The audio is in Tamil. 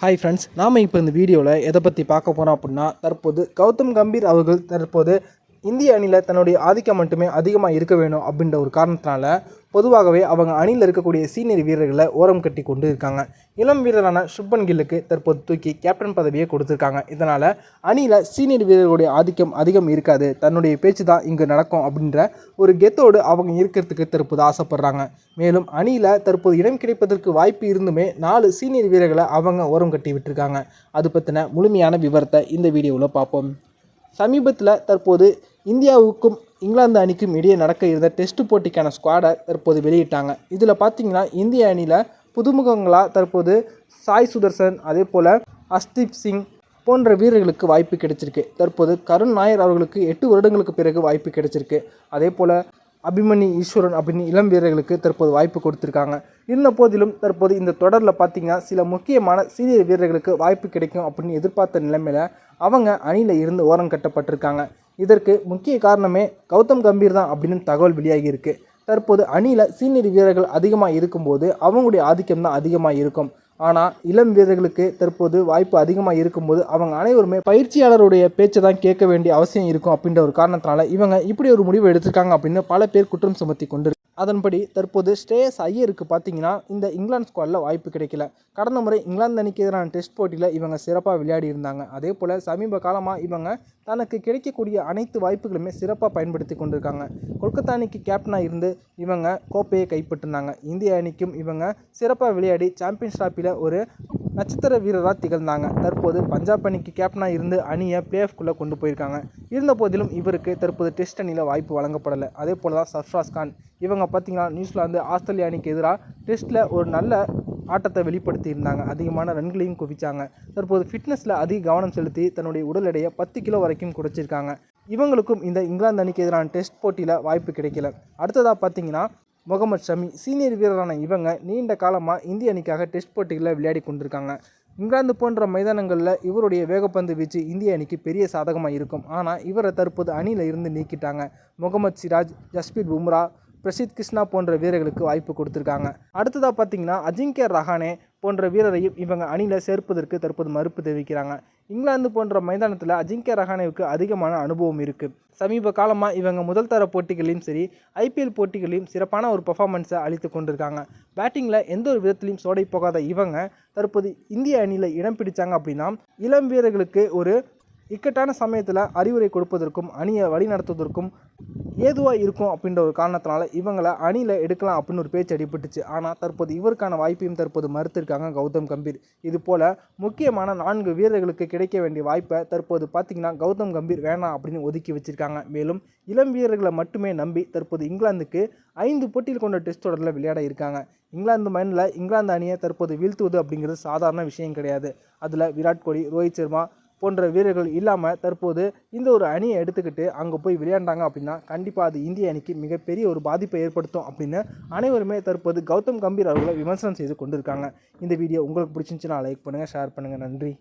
ஹாய் ஃப்ரெண்ட்ஸ் நாம் இப்போ இந்த வீடியோவில் எதை பற்றி பார்க்க போகிறோம் அப்படின்னா தற்போது கௌதம் கம்பீர் அவர்கள் தற்போது இந்திய அணியில் தன்னுடைய ஆதிக்கம் மட்டுமே அதிகமாக இருக்க வேணும் அப்படின்ற ஒரு காரணத்தினால பொதுவாகவே அவங்க அணியில் இருக்கக்கூடிய சீனியர் வீரர்களை ஓரம் கட்டி கொண்டு இருக்காங்க. இளம் வீரரான சுப்பன் கில்லுக்கு தற்போது தூக்கி கேப்டன் பதவியை கொடுத்துருக்காங்க. இதனால் அணியில் சீனியர் வீரர்களுடைய ஆதிக்கம் அதிகம் இருக்காது. தன்னுடைய பேச்சு தான் இங்கு நடக்கும் அப்படின்ற ஒரு கெத்தோடு அவங்க இருக்கிறதுக்கு தற்போது ஆசைப்படுறாங்க. மேலும் அணியில் தற்போது இடம் கிடைப்பதற்கு வாய்ப்பு இருந்துமே நாலு சீனியர் வீரர்களை அவங்க ஓரம் கட்டி விட்டுருக்காங்க. அது பற்றின முழுமையான விவரத்தை இந்த வீடியோவில் பார்ப்போம். சமீபத்தில் தற்போது இந்தியாவுக்கும் இங்கிலாந்து அணிக்கும் இடையே நடக்க இருந்த டெஸ்ட் போட்டிக்கான ஸ்குவாடை தற்போது வெளியிட்டாங்க. இதில் பார்த்தீங்கன்னா இந்திய அணியில் புதுமுகங்களாக தற்போது சாய் சுதர்சன் அதே போல் அஸ்தீப் சிங் போன்ற வீரர்களுக்கு வாய்ப்பு கிடைச்சிருக்கு. தற்போது கருண் நாயர் அவர்களுக்கு எட்டு வருடங்களுக்கு பிறகு வாய்ப்பு கிடைச்சிருக்கு. அதே போல் அபிமன்யு ஈஸ்வரன் அப்படின்னு இளம் வீரர்களுக்கு தற்போது வாய்ப்பு கொடுத்துருக்காங்க. இருந்த போதிலும் தற்போது இந்த தொடரில் பார்த்தீங்கன்னா சில முக்கியமான சீனியர் வீரர்களுக்கு வாய்ப்பு கிடைக்கும் அப்படின்னு எதிர்பார்த்த நிலைமையில் அவங்க அணியில் இருந்து ஓரம் கட்டப்பட்டிருக்காங்க. இதற்கு முக்கிய காரணமே கௌதம் கம்பீர் தான் அப்படின்னு தகவல் வெளியாகி இருக்குது தற்போது அணியில் சீனியர் வீரர்கள் அதிகமாக இருக்கும்போது அவங்களுடைய ஆதிக்கம் தான் அதிகமாக இருக்கும். ஆனால் இளம் வீரர்களுக்கு தற்போது வாய்ப்பு அதிகமாக இருக்கும்போது அவங்க அனைவருமே பயிற்சியாளருடைய பேச்சை தான் கேட்க வேண்டிய அவசியம் இருக்கும் அப்படின்ற ஒரு காரணத்தினால இவங்க இப்படி ஒரு முடிவு எடுத்திருக்காங்க அப்படின்னு பல பேர் குற்றம் சுமத்தி கொண்டு அதன்படி தற்போது ஸ்ரேயஸ் ஐயருக்கு பார்த்தீங்கன்னா இந்த இங்கிலாந்து ஸ்குவாடில் வாய்ப்பு கிடைக்கல. கடந்த முறை இங்கிலாந்து அணிக்கு எதிரான டெஸ்ட் போட்டியில் இவங்க சிறப்பாக விளையாடி இருந்தாங்க. அதே போல் சமீப காலமாக இவங்க தனக்கு கிடைக்கக்கூடிய அனைத்து வாய்ப்புகளுமே சிறப்பாக பயன்படுத்தி கொண்டிருக்காங்க. கொல்கத்தா அணிக்கு கேப்டனாக இருந்து இவங்க கோப்பையை கைப்பற்றினாங்க. இந்திய அணிக்கும் இவங்க சிறப்பாக விளையாடி சாம்பியன்ஸ் டிராஃபியில் ஒரு நட்சத்திர வீரராக திகழ்ந்தாங்க. தற்போது பஞ்சாப் அணிக்கு கேப்டனாக இருந்து அணியை பிளே ஆஃப்குள்ளே கொண்டு போயிருக்காங்க. இருந்த போதிலும் இவருக்கு தற்போது டெஸ்ட் அணியில் வாய்ப்பு வழங்கப்படலை. அதே போல் தான் சர்ஃப்ராஸ் கான். இவங்க பார்த்தீங்கன்னா நியூசிலாந்து ஆஸ்திரேலியா அணிக்கு எதிராக டெஸ்ட்டில் ஒரு நல்ல ஆட்டத்தை வெளிப்படுத்தி இருந்தாங்க. அதிகமான ரன்களையும் குவிச்சாங்க. தற்போது ஃபிட்னஸில் அதிக கவனம் செலுத்தி தன்னுடைய உடல் எடையை பத்து கிலோ வரைக்கும் குறைச்சிருக்காங்க. இவங்களுக்கும் இந்த இங்கிலாந்து அணிக்கு எதிரான டெஸ்ட் போட்டியில் வாய்ப்பு கிடைக்கல. அடுத்ததாக பார்த்தீங்கன்னா முகமது ஷமி சீனியர் வீரரான இவங்க நீண்ட காலமாக இந்திய அணிக்காக டெஸ்ட் போட்டிகளில் விளையாடி கொண்டிருக்காங்க. இங்கிலாந்து போன்ற மைதானங்களில் இவருடைய வேகப்பந்து வீச்சு இந்திய அணிக்கு பெரிய சாதகமாக இருக்கும். ஆனால் இவரை தற்போது அணியில் இருந்து நீக்கிட்டாங்க. முகமது சிராஜ் ஜஸ்பீத் பும்ரா பிரசித் கிருஷ்ணா போன்ற வீரர்களுக்கு வாய்ப்பு கொடுத்துருக்காங்க. அடுத்ததாக பார்த்தீங்கன்னா அஜிங்கே ரஹானே போன்ற வீரரையும் இவங்க அணியில் சேர்ப்பதற்கு தற்போது மறுப்பு தெரிவிக்கிறாங்க. இங்கிலாந்து போன்ற மைதானத்தில் அஜிங்கிய ரஹானேவுக்கு அதிகமான அனுபவம் இருக்குது சமீப காலமாக இவங்க முதல் தர போட்டிகளையும் சரி ஐபிஎல் போட்டிகளையும் சிறப்பான ஒரு பர்ஃபார்மன்ஸை அளித்து கொண்டிருக்காங்க. பேட்டிங்கில் எந்த ஒரு விதத்திலையும் சோடை போகாத இவங்க தற்போது இந்திய அணியில் இடம் பிடிச்சாங்க அப்படின்னா இளம் வீரர்களுக்கு ஒரு இக்கட்டான சமயத்தில் அறிவுரை கொடுப்பதற்கும் அணியை வழிநடத்துவதற்கும் ஏதுவாக இருக்கும் அப்படின்ற ஒரு காரணத்தினால இவங்களை அணியில் எடுக்கலாம் அப்படின்னு ஒரு பேச்சு அடிபட்டுச்சு. ஆனால் தற்போது இவருக்கான வாய்ப்பையும் தற்போது மறுத்திருக்காங்க கௌதம் கம்பீர். இது போல் முக்கியமான நான்கு வீரர்களுக்கு கிடைக்க வேண்டிய வாய்ப்பை தற்போது பார்த்திங்கன்னா கௌதம் கம்பீர் வேணாம் அப்படின்னு ஒதுக்கி வச்சுருக்காங்க. மேலும் இளம் வீரர்களை மட்டுமே நம்பி தற்போது இங்கிலாந்துக்கு ஐந்து போட்டியில் கொண்ட டெஸ்ட் தொடரில் விளையாட இருக்காங்க. இங்கிலாந்து மண்ணில் இங்கிலாந்து அணியை தற்போது வீழ்த்துவது அப்படிங்கிறது சாதாரண விஷயம் கிடையாது. அதில் விராட் கோலி ரோஹித் சர்மா போன்ற வீரர்கள் இல்லாமல் தற்போது இந்த ஒரு அணியை எடுத்துக்கிட்டு அங்கே போய் விளையாண்டாங்க அப்படின்னா கண்டிப்பாக அது இந்திய அணிக்கு மிகப்பெரிய ஒரு பாதிப்பை ஏற்படுத்தும் அப்படின்னு அனைவருமே தற்போது கௌதம் கம்பீர் அவர்களை விமர்சனம் செய்து கொண்டிருக்காங்க. இந்த வீடியோ உங்களுக்கு பிடிச்சிருந்துச்சுன்னா லைக் பண்ணுங்கள் ஷேர் பண்ணுங்கள் நன்றி.